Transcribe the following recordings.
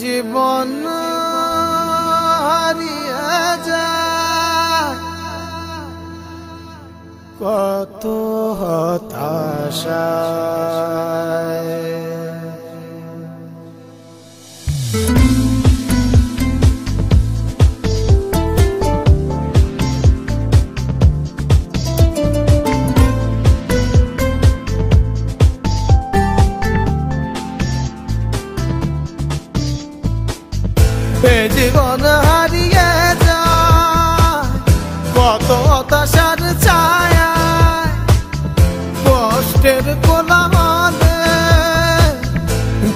জীবন হারিয়ে যায়। কত হতাশায় জীবন হারিয়ে যায়। কত হতাশার ছায়া কষ্টের কোলাহলে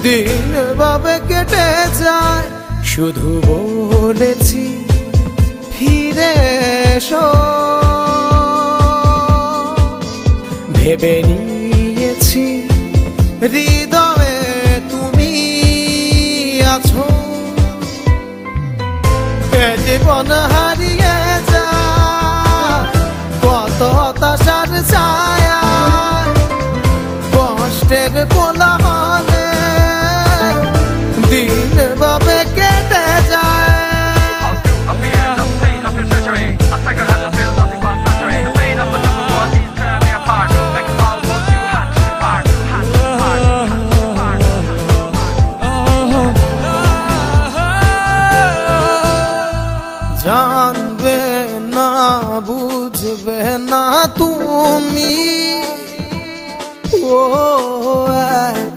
দিন ভাবে কেটে যায়। শুধু বলেছি, ফিরে এসো। ভেবে নিয়েছি, হৃদয়ে জীবন হারিয়ে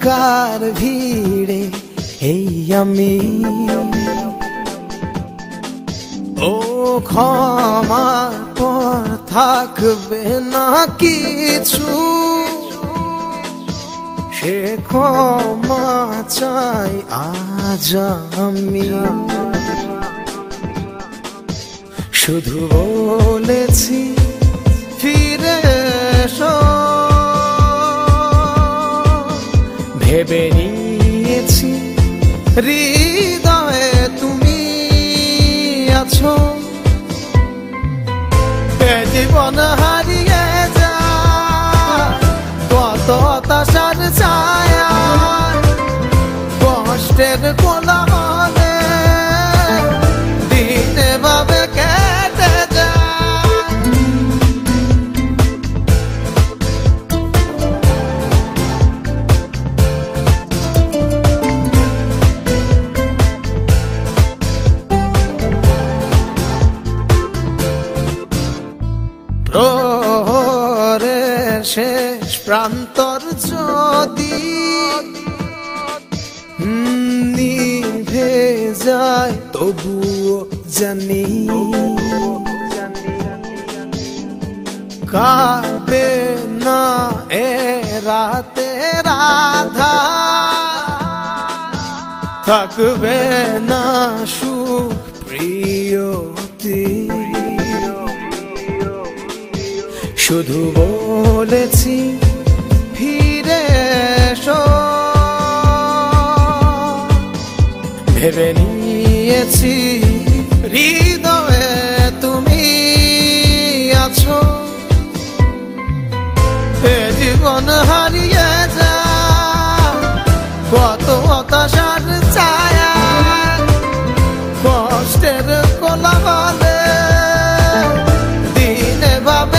একার ভিড়ে, এই আমি। ও ক্ষমা পর থাকবে না কিছু। সে ক্ষমা চাই আজ আমি। শুধু বলেছি ভেবে নিয়েছি। হৃদয়ে তুমি আছো। জীবন হারিয়ে প্রহরের শেষ প্রান্তর যদি নিভে যায়, তবুও জানি কাটবে না এ রাতে রাধা থাকবে না শুধু বলেছি, ফিরে এসো। ভেবে নিয়েছি, হৃদয়ে তুমি আছো। এ জীবন হারিয়ে যা, কত হতাশার ছায়া। কষ্টের কোলাহলে দিনে ভাবে